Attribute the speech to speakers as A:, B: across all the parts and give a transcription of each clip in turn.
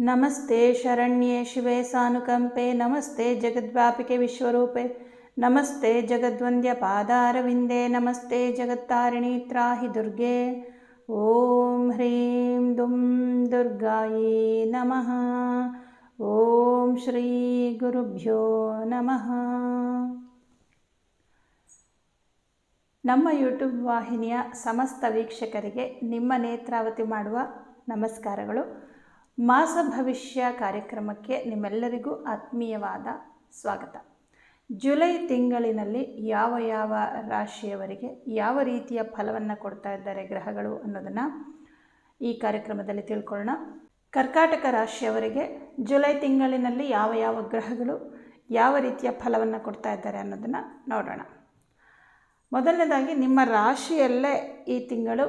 A: ನಮಸ್ತೆ ಶರಣ್ಯೆ ಶಿವೆ ಸಾನುಕಂಪೆ, ನಮಸ್ತೆ ಜಗದ್ವ್ಯಾಪಿಕೆ ವಿಶ್ವರೂಪೆ, ನಮಸ್ತೆ ಜಗದ್ವಂದ್ಯ ಪಾದಾರವಿಂದೆ, ನಮಸ್ತೆ ಜಗತ್ತಾರಿಣಿ ತ್ರಾಹಿ ದುರ್ಗೆ, ಓಂ ಹ್ರೀಂ ದುಂ ದುರ್ಗಾಯೇ ನಮಃ, ಓಂ ಶ್ರೀ ಗುರುಭ್ಯೋ ನಮಃ. ನಮ್ಮ ಯೂಟ್ಯೂಬ್ ವಾಹಿನಿಯ ಸಮಸ್ತ ವೀಕ್ಷಕರಿಗೆ ನಿಮ್ಮ ನೇತ್ರಾವತಿ ಮಾಡುವ ನಮಸ್ಕಾರಗಳು. ಮಾಸ ಭವಿಷ್ಯ ಕಾರ್ಯಕ್ರಮಕ್ಕೆ ನಿಮ್ಮೆಲ್ಲರಿಗೂ ಆತ್ಮೀಯವಾದ ಸ್ವಾಗತ. ಜುಲೈ ತಿಂಗಳಿನಲ್ಲಿ ಯಾವ ಯಾವ ರಾಶಿಯವರಿಗೆ ಯಾವ ರೀತಿಯ ಫಲವನ್ನು ಕೊಡ್ತಾ ಇದ್ದಾರೆ ಗ್ರಹಗಳು ಅನ್ನೋದನ್ನು ಈ ಕಾರ್ಯಕ್ರಮದಲ್ಲಿ ತಿಳ್ಕೊಳ್ಳೋಣ. ಕರ್ಕಾಟಕ ರಾಶಿಯವರಿಗೆ ಜುಲೈ ತಿಂಗಳಿನಲ್ಲಿ ಯಾವ ಯಾವ ಗ್ರಹಗಳು ಯಾವ ರೀತಿಯ ಫಲವನ್ನು ಕೊಡ್ತಾ ಇದ್ದಾರೆ ಅನ್ನೋದನ್ನು ನೋಡೋಣ. ಮೊದಲನೇದಾಗಿ ನಿಮ್ಮ ರಾಶಿಯಲ್ಲೇ ಈ ತಿಂಗಳು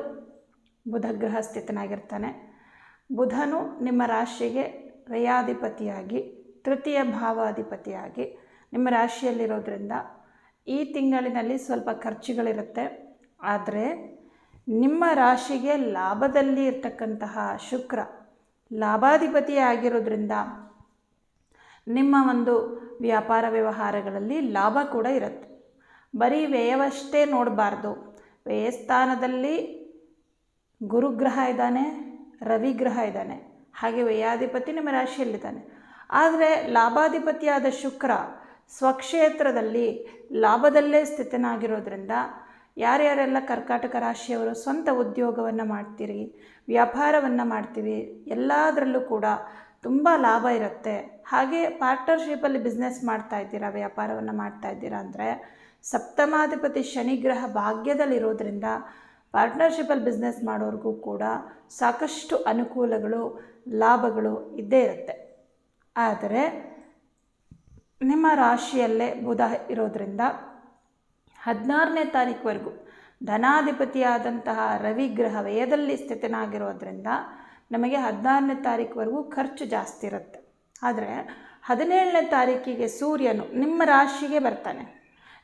A: ಬುಧ ಗ್ರಹ ಸ್ಥಿತನಾಗಿರ್ತಾನೆ. ಬುಧನು ನಿಮ್ಮ ರಾಶಿಗೆ ರಯಾಧಿಪತಿಯಾಗಿ ತೃತೀಯ ಭಾವಾಧಿಪತಿಯಾಗಿ ನಿಮ್ಮ ರಾಶಿಯಲ್ಲಿರೋದ್ರಿಂದ ಈ ತಿಂಗಳಿನಲ್ಲಿ ಸ್ವಲ್ಪ ಖರ್ಚುಗಳಿರುತ್ತೆ. ಆದರೆ ನಿಮ್ಮ ರಾಶಿಗೆ ಲಾಭದಲ್ಲಿ ಇರ್ತಕ್ಕಂತಹ ಶುಕ್ರ ಲಾಭಾಧಿಪತಿ ಆಗಿರೋದ್ರಿಂದ ನಿಮ್ಮ ಒಂದು ವ್ಯಾಪಾರ ವ್ಯವಹಾರಗಳಲ್ಲಿ ಲಾಭ ಕೂಡ ಇರುತ್ತೆ. ಬರೀ ವ್ಯಯವಷ್ಟೇ ನೋಡಬಾರ್ದು. ವ್ಯಯಸ್ಥಾನದಲ್ಲಿ ಗುರುಗ್ರಹ ಇದ್ದಾನೆ ರವಿಗ್ರಹ ಇದ್ದಾನೆ. ಹಾಗೆ ವ್ಯಯಾಧಿಪತಿ ನಿಮ್ಮ ರಾಶಿಯಲ್ಲಿದ್ದಾನೆ. ಆದರೆ ಲಾಭಾಧಿಪತಿಯಾದ ಶುಕ್ರ ಸ್ವಕ್ಷೇತ್ರದಲ್ಲಿ ಲಾಭದಲ್ಲೇ ಸ್ಥಿತನಾಗಿರೋದ್ರಿಂದ ಯಾರ್ಯಾರೆಲ್ಲ ಕರ್ಕಾಟಕ ರಾಶಿಯವರು ಸ್ವಂತ ಉದ್ಯೋಗವನ್ನು ಮಾಡ್ತೀರಿ, ವ್ಯಾಪಾರವನ್ನು ಮಾಡ್ತೀವಿ, ಎಲ್ಲದರಲ್ಲೂ ಕೂಡ ತುಂಬ ಲಾಭ ಇರುತ್ತೆ. ಹಾಗೆ ಪಾರ್ಟ್ನರ್ಶಿಪ್ಪಲ್ಲಿ ಬಿಸ್ನೆಸ್ ಮಾಡ್ತಾ ಇದ್ದೀರಾ, ವ್ಯಾಪಾರವನ್ನು ಮಾಡ್ತಾ ಇದ್ದೀರಾ ಅಂದರೆ ಸಪ್ತಮಾಧಿಪತಿ ಶನಿಗ್ರಹ ಭಾಗ್ಯದಲ್ಲಿರೋದ್ರಿಂದ ಪಾರ್ಟ್ನರ್ಶಿಪ್ಪಲ್ಲಿ ಬಿಸ್ನೆಸ್ ಮಾಡೋರಿಗೂ ಕೂಡ ಸಾಕಷ್ಟು ಅನುಕೂಲಗಳು, ಲಾಭಗಳು ಇದ್ದೇ ಇರುತ್ತೆ. ಆದರೆ ನಿಮ್ಮ ರಾಶಿಯಲ್ಲೇ ಬುಧ ಇರೋದರಿಂದ ಹದಿನಾರನೇ ತಾರೀಕುವರೆಗೂ ಧನಾಧಿಪತಿಯಾದಂತಹ ರವಿಗ್ರಹ ವ್ಯಯದಲ್ಲಿ ಸ್ಥಿತನಾಗಿರೋದ್ರಿಂದ ನಮಗೆ ಹದಿನಾರನೇ ತಾರೀಕುವರೆಗೂ ಖರ್ಚು ಜಾಸ್ತಿ ಇರುತ್ತೆ. ಆದರೆ ಹದಿನೇಳನೇ ತಾರೀಕಿಗೆ ಸೂರ್ಯನು ನಿಮ್ಮ ರಾಶಿಗೆ ಬರ್ತಾನೆ.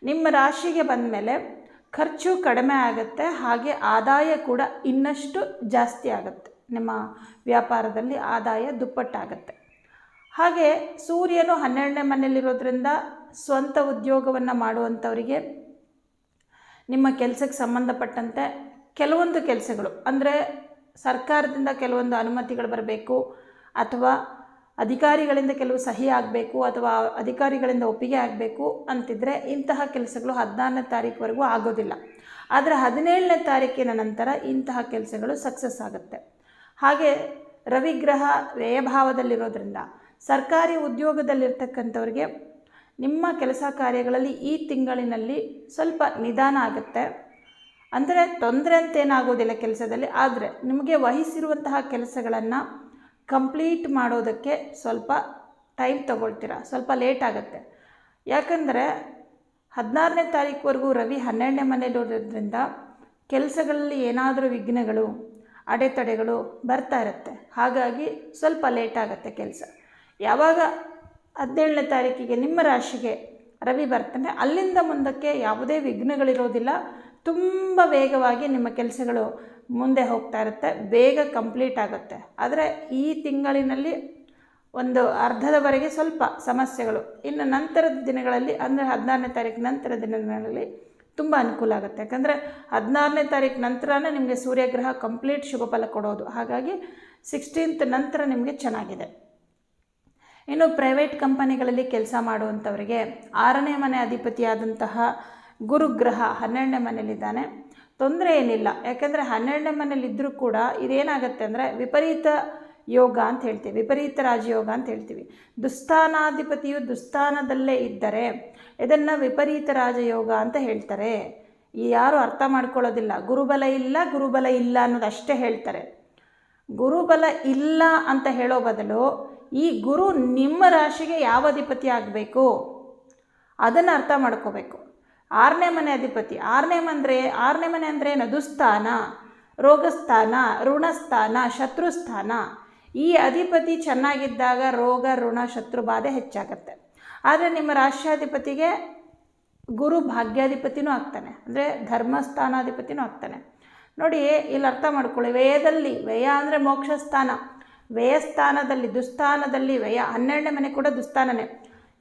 A: ನಿಮ್ಮ ರಾಶಿಗೆ ಬಂದ ಮೇಲೆ ಖರ್ಚು ಕಡಿಮೆ ಆಗುತ್ತೆ, ಹಾಗೆ ಆದಾಯ ಕೂಡ ಇನ್ನಷ್ಟು ಜಾಸ್ತಿ ಆಗುತ್ತೆ. ನಿಮ್ಮ ವ್ಯಾಪಾರದಲ್ಲಿ ಆದಾಯ ದುಪ್ಪಟ್ಟಾಗುತ್ತೆ. ಹಾಗೆ ಸೂರ್ಯನು ಹನ್ನೆರಡನೇ ಮನೆಯಲ್ಲಿರೋದ್ರಿಂದ ಸ್ವಂತ ಉದ್ಯೋಗವನ್ನು ಮಾಡುವಂಥವರಿಗೆ ನಿಮ್ಮ ಕೆಲಸಕ್ಕೆ ಸಂಬಂಧಪಟ್ಟಂತೆ ಕೆಲವೊಂದು ಕೆಲಸಗಳು, ಅಂದರೆ ಸರ್ಕಾರದಿಂದ ಕೆಲವೊಂದು ಅನುಮತಿಗಳು ಬರಬೇಕು, ಅಥವಾ ಅಧಿಕಾರಿಗಳಿಂದ ಕೆಲವು ಸಹಿ ಆಗಬೇಕು ಅಥವಾ ಅಧಿಕಾರಿಗಳಿಂದ ಒಪ್ಪಿಗೆ ಆಗಬೇಕು ಅಂತಿದ್ದರೆ ಇಂತಹ ಕೆಲಸಗಳು ಹದಿನಾರನೇ ತಾರೀಕುವರೆಗೂ ಆಗೋದಿಲ್ಲ. ಆದರೆ ಹದಿನೇಳನೇ ತಾರೀಕಿನ ನಂತರ ಇಂತಹ ಕೆಲಸಗಳು ಸಕ್ಸಸ್ ಆಗುತ್ತೆ. ಹಾಗೆ ರವಿಗ್ರಹ ವ್ಯಯಭಾವದಲ್ಲಿರೋದ್ರಿಂದ ಸರ್ಕಾರಿ ಉದ್ಯೋಗದಲ್ಲಿರ್ತಕ್ಕಂಥವ್ರಿಗೆ ನಿಮ್ಮ ಕೆಲಸ ಕಾರ್ಯಗಳಲ್ಲಿ ಈ ತಿಂಗಳಿನಲ್ಲಿ ಸ್ವಲ್ಪ ನಿಧಾನ ಆಗುತ್ತೆ. ಅಂದರೆ ತೊಂದರೆ ಅಂತೇನಾಗೋದಿಲ್ಲ ಕೆಲಸದಲ್ಲಿ, ಆದರೆ ನಿಮಗೆ ವಹಿಸಿರುವಂತಹ ಕೆಲಸಗಳನ್ನು ಕಂಪ್ಲೀಟ್ ಮಾಡೋದಕ್ಕೆ ಸ್ವಲ್ಪ ಟೈಮ್ ತಗೊಳ್ತೀರ? ಸ್ವಲ್ಪ ಲೇಟ್ ಆಗುತ್ತೆ. ಯಾಕಂದರೆ ಹದಿನಾರನೇ ತಾರೀಕುವರೆಗೂ ರವಿ ಹನ್ನೆರಡನೇ ಮನೇಲಿರೋದ್ರಿಂದ ಕೆಲಸಗಳಲ್ಲಿ ಏನಾದರೂ ವಿಘ್ನಗಳು, ಅಡೆತಡೆಗಳು ಬರ್ತಾ ಇರುತ್ತೆ. ಹಾಗಾಗಿ ಸ್ವಲ್ಪ ಲೇಟ್ ಆಗುತ್ತೆ ಕೆಲಸ. ಯಾವಾಗ ಹದಿನೇಳನೇ ತಾರೀಕಿಗೆ ನಿಮ್ಮ ರಾಶಿಗೆ ರವಿ ಬರ್ತಾನೆ ಅಲ್ಲಿಂದ ಮುಂದಕ್ಕೆ ಯಾವುದೇ ವಿಘ್ನಗಳಿರೋದಿಲ್ಲ. ತುಂಬ ವೇಗವಾಗಿ ನಿಮ್ಮ ಕೆಲಸಗಳು ಮುಂದೆ ಹೋಗ್ತಾ ಇರುತ್ತೆ, ಬೇಗ ಕಂಪ್ಲೀಟ್ ಆಗುತ್ತೆ. ಆದರೆ ಈ ತಿಂಗಳಿನಲ್ಲಿ ಒಂದು ಅರ್ಧದವರೆಗೆ ಸ್ವಲ್ಪ ಸಮಸ್ಯೆಗಳು. ಇನ್ನು ನಂತರದ ದಿನಗಳಲ್ಲಿ, ಅಂದರೆ ಹದಿನಾರನೇ ತಾರೀಕು ನಂತರ ದಿನಗಳಲ್ಲಿ ತುಂಬ ಅನುಕೂಲ ಆಗುತ್ತೆ. ಯಾಕಂದರೆ ಹದಿನಾರನೇ ತಾರೀಕು ನಂತರನೇ ನಿಮಗೆ ಸೂರ್ಯಗ್ರಹ ಕಂಪ್ಲೀಟ್ ಶುಭ ಫಲ ಕೊಡೋದು. ಹಾಗಾಗಿ ಸಿಕ್ಸ್ಟೀನ್ತ್ ನಂತರ ನಿಮಗೆ ಚೆನ್ನಾಗಿದೆ. ಇನ್ನು ಪ್ರೈವೇಟ್ ಕಂಪನಿಗಳಲ್ಲಿ ಕೆಲಸ ಮಾಡುವಂಥವರಿಗೆ ಆರನೇ ಮನೆ ಅಧಿಪತಿಯಾದಂತಹ ಗುರುಗ್ರಹ ಹನ್ನೆರಡನೇ ಮನೇಲಿದ್ದಾನೆ ತೊಂದರೆ ಏನಿಲ್ಲ. ಯಾಕೆಂದರೆ ಹನ್ನೆರಡನೇ ಮನೇಲಿದ್ದರೂ ಕೂಡ ಇದೇನಾಗುತ್ತೆ ಅಂದರೆ ವಿಪರೀತ ಯೋಗ ಅಂತ ಹೇಳ್ತೀವಿ. ವಿಪರೀತ ರಾಜಯೋಗ ಅಂತ ಹೇಳ್ತೀವಿ. ದುಸ್ಥಾನಾಧಿಪತಿಯು ದುಸ್ಥಾನದಲ್ಲೇ ಇದ್ದರೆ ಇದನ್ನು ವಿಪರೀತ ರಾಜಯೋಗ ಅಂತ ಹೇಳ್ತಾರೆ. ಯಾರು ಅರ್ಥ ಮಾಡ್ಕೊಳ್ಳೋದಿಲ್ಲ. ಗುರುಬಲ ಇಲ್ಲ ಗುರುಬಲ ಇಲ್ಲ ಅನ್ನೋದು ಅಷ್ಟೇ ಹೇಳ್ತಾರೆ. ಗುರುಬಲ ಇಲ್ಲ ಅಂತ ಹೇಳೋ ಬದಲು ಈ ಗುರು ನಿಮ್ಮ ರಾಶಿಗೆ ಯಾವ ಅಧಿಪತಿ ಆಗಬೇಕು? ಅದನ್ನು ಅರ್ಥ ಮಾಡ್ಕೋಬೇಕು. ಆರನೇ ಮನೆ ಅಧಿಪತಿ. ಆರನೇ ಮಂದ್ರೆ ಆರನೇ ಮನೆ ಅಂದರೆ ನದುಸ್ಥಾನ ದುಸ್ಥಾನ, ರೋಗಸ್ಥಾನ, ಋಣಸ್ಥಾನ, ಶತ್ರುಸ್ಥಾನ. ಈ ಅಧಿಪತಿ ಚೆನ್ನಾಗಿದ್ದಾಗ ರೋಗ, ಋಣ, ಶತ್ರು ಬಾಧೆ ಹೆಚ್ಚಾಗತ್ತೆ. ಆದರೆ ನಿಮ್ಮ ರಾಷ್ಟ್ರಾಧಿಪತಿಗೆ ಗುರು ಭಾಗ್ಯಾಧಿಪತಿನೂ ಆಗ್ತಾನೆ. ಅಂದರೆ ಧರ್ಮಸ್ಥಾನಾಧಿಪತಿನೂ ಆಗ್ತಾನೆ. ನೋಡಿ, ಇಲ್ಲಿ ಅರ್ಥ ಮಾಡ್ಕೊಳ್ಳಿ. ವ್ಯಯದಲ್ಲಿ, ವ್ಯಯ ಅಂದರೆ ಮೋಕ್ಷ ಸ್ಥಾನ ವ್ಯಯಸ್ಥಾನದಲ್ಲಿ, ದುಸ್ಥಾನದಲ್ಲಿ ವ್ಯಯ. ಹನ್ನೆರಡನೇ ಮನೆ ಕೂಡ ದುಸ್ಥಾನನೇ.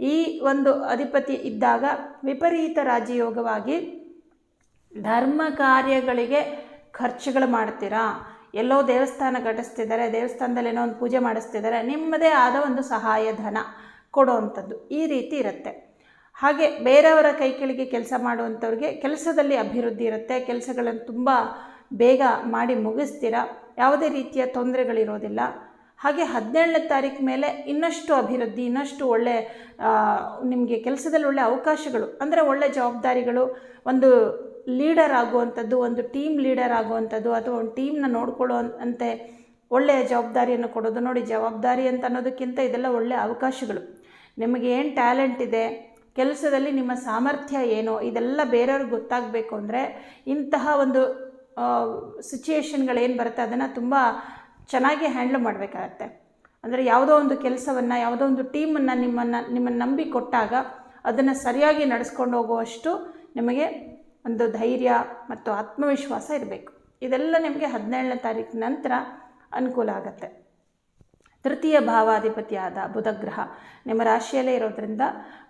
A: ಈ ಒಂದು ಅಧಿಪತಿ ಇದ್ದಾಗ ವಿಪರೀತ ರಾಜಯೋಗವಾಗಿ ಧರ್ಮ ಕಾರ್ಯಗಳಿಗೆ ಖರ್ಚುಗಳು ಮಾಡ್ತೀರಾ? ಎಲ್ಲೋ ದೇವಸ್ಥಾನ ಘಟಿಸ್ತಿದ್ದಾರೆ, ದೇವಸ್ಥಾನದಲ್ಲಿ ಏನೋ ಒಂದು ಪೂಜೆ ಮಾಡಿಸ್ತಿದ್ದಾರೆ, ನಿಮ್ಮದೇ ಆದ ಒಂದು ಸಹಾಯ ಧನ ಕೊಡುವಂಥದ್ದು ಈ ರೀತಿ ಇರುತ್ತೆ. ಹಾಗೆ ಬೇರೆಯವರ ಕೈ ಕೆಳಗೆ ಕೆಲಸ ಮಾಡುವಂಥವ್ರಿಗೆ ಕೆಲಸದಲ್ಲಿ ಅಭಿವೃದ್ಧಿ ಇರುತ್ತೆ, ಕೆಲಸಗಳನ್ನು ತುಂಬ ಬೇಗ ಮಾಡಿ ಮುಗಿಸ್ತೀರಾ? ಯಾವುದೇ ರೀತಿಯ ತೊಂದರೆಗಳಿರೋದಿಲ್ಲ. ಹಾಗೆ ಹದಿನೇಳನೇ ತಾರೀಕು ಮೇಲೆ ಇನ್ನಷ್ಟು ಅಭಿವೃದ್ಧಿ, ಇನ್ನಷ್ಟು ಒಳ್ಳೆ ನಿಮಗೆ ಕೆಲಸದಲ್ಲಿ ಒಳ್ಳೆ ಅವಕಾಶಗಳು, ಅಂದರೆ ಒಳ್ಳೆ ಜವಾಬ್ದಾರಿಗಳು, ಒಂದು ಲೀಡರ್ ಆಗುವಂಥದ್ದು, ಒಂದು ಟೀಮ್ ಲೀಡರ್ ಆಗುವಂಥದ್ದು, ಅಥವಾ ಒಂದು ಟೀಮ್ನ ನೋಡ್ಕೊಳ್ಳೋ ಅಂತೆ ಒಳ್ಳೆಯ ಜವಾಬ್ದಾರಿಯನ್ನು ಕೊಡೋದು, ನೋಡಿ ಜವಾಬ್ದಾರಿ ಅಂತ ಅನ್ನೋದಕ್ಕಿಂತ ಇದೆಲ್ಲ ಒಳ್ಳೆಯ ಅವಕಾಶಗಳು. ನಿಮಗೆ ಏನು ಟ್ಯಾಲೆಂಟ್ ಇದೆ, ಕೆಲಸದಲ್ಲಿ ನಿಮ್ಮ ಸಾಮರ್ಥ್ಯ ಏನು, ಇದೆಲ್ಲ ಬೇರೆಯವ್ರಿಗೆ ಗೊತ್ತಾಗಬೇಕು ಅಂದರೆ ಇಂತಹ ಒಂದು ಸಿಚುಯೇಷನ್ಗಳೇನು ಬರುತ್ತೆ, ಅದನ್ನು ತುಂಬ ಚೆನ್ನಾಗಿ ಹ್ಯಾಂಡ್ಲ್ ಮಾಡಬೇಕಾಗತ್ತೆ. ಅಂದರೆ ಯಾವುದೋ ಒಂದು ಕೆಲಸವನ್ನು, ಯಾವುದೋ ಒಂದು ಟೀಮನ್ನು ನಿಮ್ಮನ್ನು ನಿಮ್ಮನ್ನು ನಂಬಿ ಕೊಟ್ಟಾಗ ಅದನ್ನು ಸರಿಯಾಗಿ ನಡೆಸ್ಕೊಂಡು ಹೋಗುವಷ್ಟು ನಿಮಗೆ ಒಂದು ಧೈರ್ಯ ಮತ್ತು ಆತ್ಮವಿಶ್ವಾಸ ಇರಬೇಕು. ಇದೆಲ್ಲ ನಿಮಗೆ ಹದಿನೇಳನೇ ತಾರೀಕು ನಂತರ ಅನುಕೂಲ ಆಗುತ್ತೆ. ತೃತೀಯ ಭಾವಾಧಿಪತಿಯಾದ ಬುಧಗ್ರಹ ನಿಮ್ಮ ರಾಶಿಯಲ್ಲೇ ಇರೋದ್ರಿಂದ,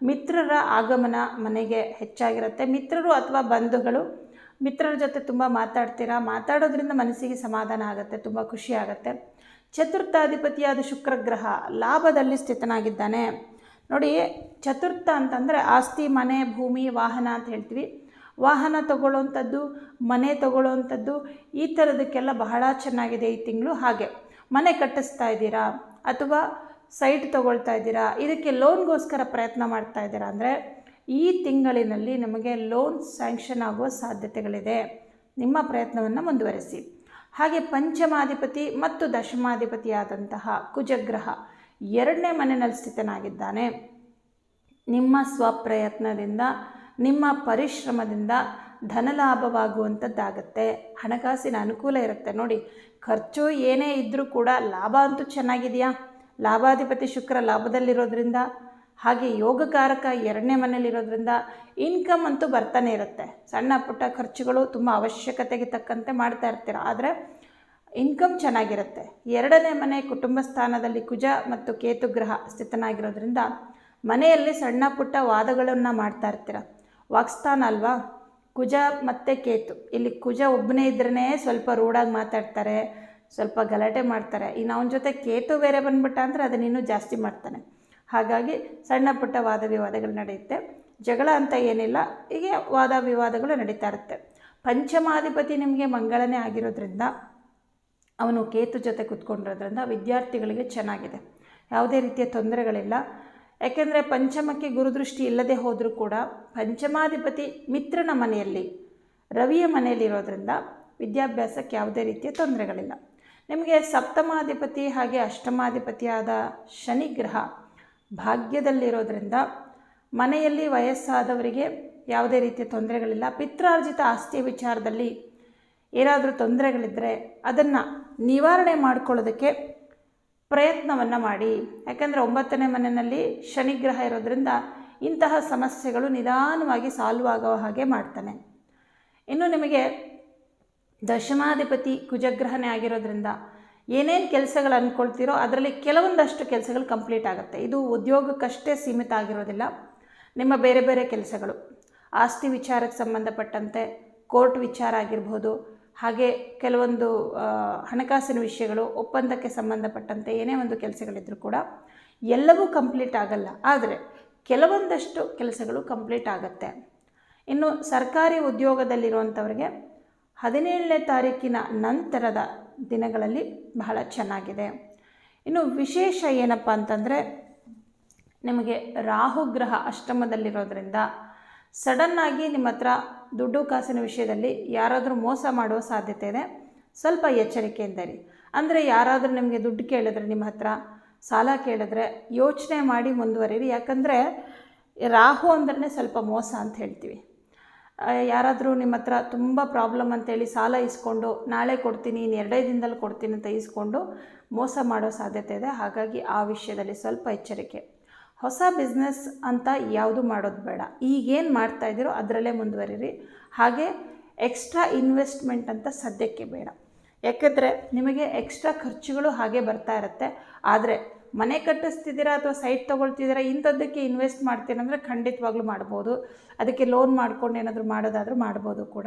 A: ಮಿತ್ರರ ಆಗಮನ ಮನೆಗೆ ಹೆಚ್ಚಾಗಿರುತ್ತೆ. ಮಿತ್ರರು ಅಥವಾ ಬಂಧುಗಳು ಮಿತ್ರರ ಜೊತೆ ತುಂಬ ಮಾತಾಡ್ತೀರಾ? ಮಾತಾಡೋದ್ರಿಂದ ಮನಸ್ಸಿಗೆ ಸಮಾಧಾನ ಆಗುತ್ತೆ, ತುಂಬ ಖುಷಿ ಆಗುತ್ತೆ. ಚತುರ್ಥಾಧಿಪತಿಯಾದ ಶುಕ್ರಗ್ರಹ ಲಾಭದಲ್ಲಿ ಸ್ಥಿತನಾಗಿದ್ದಾನೆ. ನೋಡಿ, ಚತುರ್ಥ ಅಂತಂದರೆ ಆಸ್ತಿ, ಮನೆ, ಭೂಮಿ, ವಾಹನ ಅಂತ ಹೇಳ್ತೀವಿ. ವಾಹನ ತಗೊಳ್ಳೋವಂಥದ್ದು ಮನೆ ತಗೊಳ್ಳೋವಂಥದ್ದು ಈ ಥರದಕ್ಕೆಲ್ಲ ಬಹಳ ಚೆನ್ನಾಗಿದೆ ಈ ತಿಂಗಳು. ಹಾಗೆ, ಮನೆ ಕಟ್ಟಿಸ್ತಾ ಇದ್ದೀರಾ? ಅಥವಾ ಸೈಟ್ ತೊಗೊಳ್ತಾ ಇದ್ದೀರಾ? ಇದಕ್ಕೆ ಲೋನ್ಗೋಸ್ಕರ ಪ್ರಯತ್ನ ಮಾಡ್ತಾ ಇದ್ದೀರಾ ಅಂದರೆ ಈ ತಿಂಗಳಿನಲ್ಲಿ ನಮಗೆ ಲೋನ್ ಸ್ಯಾಂಕ್ಷನ್ ಆಗುವ ಸಾಧ್ಯತೆಗಳಿದೆ. ನಿಮ್ಮ ಪ್ರಯತ್ನವನ್ನು ಮುಂದುವರೆಸಿ. ಹಾಗೆ ಪಂಚಮಾಧಿಪತಿ ಮತ್ತು ದಶಮಾಧಿಪತಿಯಾದಂತಹ ಕುಜಗ್ರಹ ಎರಡನೇ ಮನೆಯಲ್ಲಿ ಸ್ಥಿತನಾಗಿದ್ದಾನೆ. ನಿಮ್ಮ ಸ್ವಪ್ರಯತ್ನದಿಂದ, ನಿಮ್ಮ ಪರಿಶ್ರಮದಿಂದ ಧನಲಾಭವಾಗುವಂಥದ್ದಾಗತ್ತೆ. ಹಣಕಾಸಿನ ಅನುಕೂಲ ಇರುತ್ತೆ ನೋಡಿ. ಖರ್ಚು ಏನೇ ಇದ್ದರೂ ಕೂಡ ಲಾಭ ಅಂತೂ ಚೆನ್ನಾಗಿದೆಯಾ? ಲಾಭಾಧಿಪತಿ ಶುಕ್ರ ಲಾಭದಲ್ಲಿರೋದ್ರಿಂದ ಹಾಗೆ ಯೋಗಕಾರಕ ಎರಡನೇ ಮನೇಲಿರೋದ್ರಿಂದ ಇನ್ಕಮ್ ಅಂತೂ ಬರ್ತಾನೆ ಇರುತ್ತೆ. ಸಣ್ಣ ಪುಟ್ಟ ಖರ್ಚುಗಳು ತುಂಬ ಅವಶ್ಯಕತೆಗೆ ತಕ್ಕಂತೆ ಮಾಡ್ತಾ ಇರ್ತೀರ. ಆದರೆ ಇನ್ಕಮ್ ಚೆನ್ನಾಗಿರುತ್ತೆ. ಎರಡನೇ ಮನೆ ಕುಟುಂಬ ಸ್ಥಾನದಲ್ಲಿ ಕುಜ ಮತ್ತು ಕೇತು ಗ್ರಹ ಸ್ಥಿತನಾಗಿರೋದ್ರಿಂದ ಮನೆಯಲ್ಲಿ ಸಣ್ಣ ಪುಟ್ಟ ವಾದಗಳನ್ನು ಮಾಡ್ತಾ ಇರ್ತೀರ. ವಾಕ್ಸ್ಥಾನ ಅಲ್ವಾ? ಕುಜ ಮತ್ತು ಕೇತು. ಇಲ್ಲಿ ಕುಜ ಒಬ್ಬನೇ ಇದ್ರೇ ಸ್ವಲ್ಪ ರೂಢಾಗಿ ಮಾತಾಡ್ತಾರೆ, ಸ್ವಲ್ಪ ಗಲಾಟೆ ಮಾಡ್ತಾರೆ. ಇನ್ನು ಅವನ ಜೊತೆ ಕೇತು ಬೇರೆ ಬಂದ್ಬಿಟ್ಟ ಅಂದರೆ ಅದನ್ನ ಇನ್ನೂ ಜಾಸ್ತಿ ಮಾಡ್ತಾನೆ. ಹಾಗಾಗಿ ಸಣ್ಣ ಪುಟ್ಟ ವಾದ ವಿವಾದಗಳು ನಡೆಯುತ್ತೆ. ಜಗಳ ಅಂತ ಏನಿಲ್ಲ, ಹೀಗೆ ವಾದ ವಿವಾದಗಳು ನಡೀತಾ ಇರುತ್ತೆ. ಪಂಚಮಾಧಿಪತಿ ನಿಮಗೆ ಮಂಗಳನೇ ಆಗಿರೋದ್ರಿಂದ, ಅವನು ಕೇತು ಜೊತೆ ಕುತ್ಕೊಂಡಿರೋದ್ರಿಂದ ವಿದ್ಯಾರ್ಥಿಗಳಿಗೆ ಚೆನ್ನಾಗಿದೆ. ಯಾವುದೇ ರೀತಿಯ ತೊಂದರೆಗಳಿಲ್ಲ. ಯಾಕೆಂದರೆ ಪಂಚಮಕ್ಕೆ ಗುರುದೃಷ್ಟಿ ಇಲ್ಲದೆ ಹೋದರೂ ಕೂಡ ಪಂಚಮಾಧಿಪತಿ ಮಿತ್ರನ ಮನೆಯಲ್ಲಿ, ರವಿಯ ಮನೆಯಲ್ಲಿರೋದ್ರಿಂದ ವಿದ್ಯಾಭ್ಯಾಸಕ್ಕೆ ಯಾವುದೇ ರೀತಿಯ ತೊಂದರೆಗಳಿಲ್ಲ. ನಿಮಗೆ ಸಪ್ತಮಾಧಿಪತಿ ಹಾಗೆ ಅಷ್ಟಮಾಧಿಪತಿಯಾದ ಶನಿಗ್ರಹ ಭಾಗ್ಯದಲ್ಲಿರೋದ್ರಿಂದ ಮನೆಯಲ್ಲಿ ವಯಸ್ಸಾದವರಿಗೆ ಯಾವುದೇ ರೀತಿಯ ತೊಂದರೆಗಳಿಲ್ಲ. ಪಿತ್ರಾರ್ಜಿತ ಆಸ್ತಿಯ ವಿಚಾರದಲ್ಲಿ ಏನಾದರೂ ತೊಂದರೆಗಳಿದ್ದರೆ ಅದನ್ನು ನಿವಾರಣೆ ಮಾಡಿಕೊಳ್ಳೋದಕ್ಕೆ ಪ್ರಯತ್ನವನ್ನು ಮಾಡಿ. ಯಾಕಂದರೆ ಒಂಬತ್ತನೇ ಮನೆಯಲ್ಲಿ ಶನಿಗ್ರಹ ಇರೋದರಿಂದ ಇಂತಹ ಸಮಸ್ಯೆಗಳು ನಿಧಾನವಾಗಿ ಸಾಲ್ವ್ ಆಗೋ ಹಾಗೆ ಮಾಡ್ತಾನೆ. ಇನ್ನು ನಿಮಗೆ ದಶಮಾಧಿಪತಿ ಕುಜಗ್ರಹನೇ ಆಗಿರೋದ್ರಿಂದ ಏನೇನು ಕೆಲಸಗಳು ಅಂದ್ಕೊಳ್ತೀರೋ ಅದರಲ್ಲಿ ಕೆಲವೊಂದಷ್ಟು ಕೆಲಸಗಳು ಕಂಪ್ಲೀಟ್ ಆಗುತ್ತೆ. ಇದು ಉದ್ಯೋಗಕ್ಕಷ್ಟೇ ಸೀಮಿತ ಆಗಿರೋದಿಲ್ಲ. ನಿಮ್ಮ ಬೇರೆ ಬೇರೆ ಕೆಲಸಗಳು. ಆಸ್ತಿ ವಿಚಾರಕ್ಕೆ ಸಂಬಂಧಪಟ್ಟಂತೆ ಕೋರ್ಟ್ ವಿಚಾರ ಆಗಿರ್ಬೋದು, ಹಾಗೆ ಕೆಲವೊಂದು ಹಣಕಾಸಿನ ವಿಷಯಗಳು, ಒಪ್ಪಂದಕ್ಕೆ ಸಂಬಂಧಪಟ್ಟಂತೆ ಏನೇ ಒಂದು ಕೆಲಸಗಳಿದ್ದರೂ ಕೂಡ ಎಲ್ಲವೂ ಕಂಪ್ಲೀಟ್ ಆಗಲ್ಲ. ಆದರೆ ಕೆಲವೊಂದಷ್ಟು ಕೆಲಸಗಳು ಕಂಪ್ಲೀಟ್ ಆಗುತ್ತೆ. ಇನ್ನು ಸರ್ಕಾರಿ ಉದ್ಯೋಗದಲ್ಲಿರುವಂಥವ್ರಿಗೆ ಹದಿನೇಳನೇ ತಾರೀಕಿನ ನಂತರದ ದಿನಗಳಲ್ಲಿ ಬಹಳ ಚೆನ್ನಾಗಿದೆ. ಇನ್ನು ವಿಶೇಷ ಏನಪ್ಪ ಅಂತಂದರೆ, ನಿಮಗೆ ರಾಹುಗ್ರಹ ಅಷ್ಟಮದಲ್ಲಿರೋದ್ರಿಂದ ಸಡನ್ನಾಗಿ ನಿಮ್ಮ ಹತ್ರ ದುಡ್ಡು ಕಾಸಿನ ವಿಷಯದಲ್ಲಿ ಯಾರಾದರೂ ಮೋಸ ಮಾಡುವ ಸಾಧ್ಯತೆ ಇದೆ. ಸ್ವಲ್ಪ ಎಚ್ಚರಿಕೆಯಿಂದ ರೀ ಅಂದರೆ ಯಾರಾದರೂ ನಿಮಗೆ ದುಡ್ಡು ಕೇಳಿದ್ರೆ ನಿಮ್ಮ ಹತ್ರ, ಸಾಲ ಕೇಳಿದ್ರೆ ಯೋಚನೆ ಮಾಡಿ ಮುಂದುವರಿರಿ. ಯಾಕಂದರೆ ರಾಹು ಅಂದ್ರೆ ಸ್ವಲ್ಪ ಮೋಸ ಅಂತ ಹೇಳ್ತೀವಿ. ಯಾರಾದರೂ ನಿಮ್ಮ ಹತ್ರ ತುಂಬ ಪ್ರಾಬ್ಲಮ್ ಅಂತೇಳಿ ಸಾಲ ಇಸ್ಕೊಂಡು, ನಾಳೆ ಕೊಡ್ತೀನಿ ಇನ್ನು ಎರಡೇ ದಿನದಲ್ಲಿ ಕೊಡ್ತೀನಿ ಅಂತ ಇಸ್ಕೊಂಡು ಮೋಸ ಮಾಡೋ ಸಾಧ್ಯತೆ ಇದೆ. ಹಾಗಾಗಿ ಆ ವಿಷಯದಲ್ಲಿ ಸ್ವಲ್ಪ ಎಚ್ಚರಿಕೆ. ಹೊಸ ಬಿಸ್ನೆಸ್ ಅಂತ ಯಾವುದು ಮಾಡೋದು ಬೇಡ. ಈಗೇನು ಮಾಡ್ತಾ ಇದ್ದೀರೋ ಅದರಲ್ಲೇ ಮುಂದುವರಿರಿ. ಹಾಗೆ ಎಕ್ಸ್ಟ್ರಾ ಇನ್ವೆಸ್ಟ್ಮೆಂಟ್ ಅಂತ ಸದ್ಯಕ್ಕೆ ಬೇಡ. ಯಾಕಂದರೆ ನಿಮಗೆ ಎಕ್ಸ್ಟ್ರಾ ಖರ್ಚುಗಳು ಹಾಗೆ ಬರ್ತಾ ಇರುತ್ತೆ. ಆದರೆ ಮನೆ ಕಟ್ಟಿಸ್ತಿದ್ದೀರಾ ಅಥವಾ ಸೈಟ್ ತೊಗೊಳ್ತಿದ್ದೀರಾ, ಇಂಥದ್ದಕ್ಕೆ ಇನ್ವೆಸ್ಟ್ ಮಾಡ್ತೀರಂದರೆ ಖಂಡಿತವಾಗ್ಲೂ ಮಾಡ್ಬೋದು. ಅದಕ್ಕೆ ಲೋನ್ ಮಾಡ್ಕೊಂಡು ಏನಾದರೂ ಮಾಡೋದಾದರೂ ಮಾಡ್ಬೋದು ಕೂಡ.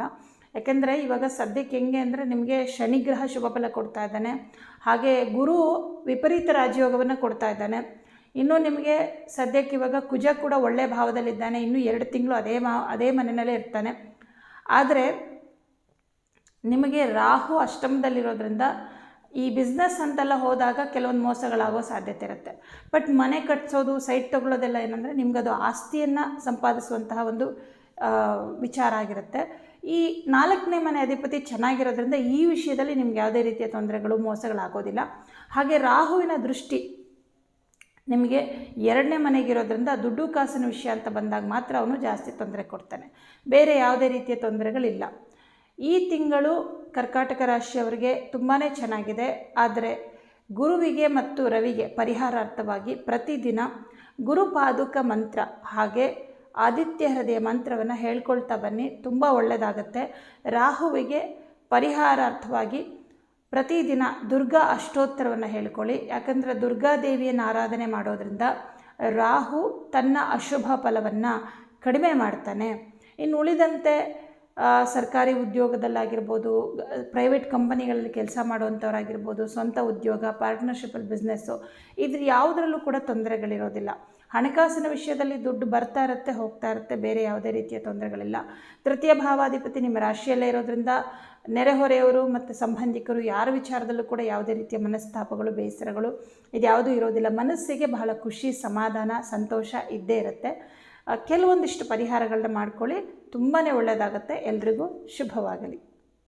A: ಯಾಕೆಂದರೆ ಇವಾಗ ಸದ್ಯಕ್ಕೆ ಹೆಂಗೆ ಅಂದರೆ ನಿಮಗೆ ಶನಿಗ್ರಹ ಶುಭ ಫಲ ಕೊಡ್ತಾ ಇದ್ದಾನೆ. ಹಾಗೆ ಗುರು ವಿಪರೀತ ರಾಜಯೋಗವನ್ನು ಕೊಡ್ತಾ ಇದ್ದಾನೆ. ಇನ್ನು ನಿಮಗೆ ಸದ್ಯಕ್ಕೆ ಇವಾಗ ಕುಜ ಕೂಡ ಒಳ್ಳೆಯ ಭಾವದಲ್ಲಿದ್ದಾನೆ. ಇನ್ನೂ ಎರಡು ತಿಂಗಳು ಅದೇ ಮಾ, ಅದೇ ಮನೆಯಲ್ಲೇ ಇರ್ತಾನೆ. ಆದರೆ ನಿಮಗೆ ರಾಹು ಅಷ್ಟಮದಲ್ಲಿರೋದ್ರಿಂದ ಈ ಬಿಸ್ನೆಸ್ ಅಂತೆಲ್ಲ ಹೋದಾಗ ಕೆಲವೊಂದು ಮೋಸಗಳಾಗೋ ಸಾಧ್ಯತೆ ಇರುತ್ತೆ. ಬಟ್ ಮನೆ ಕಟ್ಟಿಸೋದು ಸೈಟ್ ತಗೊಳ್ಳೋದೆಲ್ಲ ಏನಂದರೆ ಅದು ಆಸ್ತಿಯನ್ನು ಸಂಪಾದಿಸುವಂತಹ ಒಂದು ವಿಚಾರ ಆಗಿರುತ್ತೆ. ಈ ನಾಲ್ಕನೇ ಮನೆ ಅಧಿಪತಿ ಚೆನ್ನಾಗಿರೋದ್ರಿಂದ ಈ ವಿಷಯದಲ್ಲಿ ನಿಮ್ಗೆ ಯಾವುದೇ ರೀತಿಯ ತೊಂದರೆಗಳು, ಮೋಸಗಳಾಗೋದಿಲ್ಲ. ಹಾಗೆ ರಾಹುವಿನ ದೃಷ್ಟಿ ನಿಮಗೆ ಎರಡನೇ ಮನೆಗಿರೋದ್ರಿಂದ ದುಡ್ಡು ಕಾಸಿನ ವಿಷಯ ಅಂತ ಬಂದಾಗ ಮಾತ್ರ ಅವನು ಜಾಸ್ತಿ ತೊಂದರೆ ಕೊಡ್ತಾನೆ. ಬೇರೆ ಯಾವುದೇ ರೀತಿಯ ತೊಂದರೆಗಳಿಲ್ಲ. ಈ ತಿಂಗಳು ಕರ್ಕಾಟಕ ರಾಶಿಯವರಿಗೆ ತುಂಬಾ ಚೆನ್ನಾಗಿದೆ. ಆದರೆ ಗುರುವಿಗೆ ಮತ್ತು ರವಿಗೆ ಪರಿಹಾರಾರ್ಥವಾಗಿ ಪ್ರತಿದಿನ ಗುರುಪಾದುಕ ಮಂತ್ರ, ಹಾಗೆ ಆದಿತ್ಯ ಹೃದಯ ಮಂತ್ರವನ್ನು ಹೇಳ್ಕೊಳ್ತಾ ಬನ್ನಿ. ತುಂಬ ಒಳ್ಳೆಯದಾಗತ್ತೆ ರಾಹುವಿಗೆ ಪರಿಹಾರಾರ್ಥವಾಗಿ ಪ್ರತಿದಿನ ದುರ್ಗಾ ಅಷ್ಟೋತ್ತರವನ್ನು ಹೇಳ್ಕೊಳ್ಳಿ. ಯಾಕಂದರೆ ದುರ್ಗಾದೇವಿಯನ್ನು ಆರಾಧನೆ ಮಾಡೋದ್ರಿಂದ ರಾಹು ತನ್ನ ಅಶುಭ ಫಲವನ್ನು ಕಡಿಮೆ ಮಾಡ್ತಾನೆ. ಇನ್ನು ಉಳಿದಂತೆ ಸರ್ಕಾರಿ ಉದ್ಯೋಗದಲ್ಲಾಗಿರ್ಬೋದು ಪ್ರೈವೇಟ್ ಕಂಪನಿಗಳಲ್ಲಿ ಕೆಲಸ ಮಾಡುವಂಥವರಾಗಿರ್ಬೋದು, ಸ್ವಂತ ಉದ್ಯೋಗ ಪಾರ್ಟ್ನರ್ಶಿಪಲ್ಲಿ ಬಿಸ್ನೆಸ್ಸು ಇದ್ರ ಯಾವುದರಲ್ಲೂ ಕೂಡ ತೊಂದರೆಗಳಿರೋದಿಲ್ಲ. ಹಣಕಾಸಿನ ವಿಷಯದಲ್ಲಿ ದುಡ್ಡು ಬರ್ತಾ ಇರುತ್ತೆ, ಹೋಗ್ತಾ ಇರುತ್ತೆ, ಬೇರೆ ಯಾವುದೇ ರೀತಿಯ ತೊಂದರೆಗಳಿಲ್ಲ. ತೃತೀಯ ಭಾವಾಧಿಪತಿ ನಿಮ್ಮ ರಾಶಿಯಲ್ಲೇ ಇರೋದ್ರಿಂದ ನೆರೆಹೊರೆಯವರು ಮತ್ತು ಸಂಬಂಧಿಕರು ಯಾರ ವಿಚಾರದಲ್ಲೂ ಕೂಡ ಯಾವುದೇ ರೀತಿಯ ಮನಸ್ತಾಪಗಳು, ಬೇಸರಗಳು ಇದ್ಯಾವುದೂ ಇರೋದಿಲ್ಲ. ಮನಸ್ಸಿಗೆ ಬಹಳ ಖುಷಿ, ಸಮಾಧಾನ, ಸಂತೋಷ ಇದ್ದೇ ಇರುತ್ತೆ. ಕೆಲವೊಂದಿಷ್ಟು ಪರಿಹಾರಗಳನ್ನ ಮಾಡ್ಕೊಳ್ಳಿ. ತುಂಬಾ ಒಳ್ಳೆಯದಾಗುತ್ತೆ ಎಲ್ರಿಗೂ ಶುಭವಾಗಲಿ.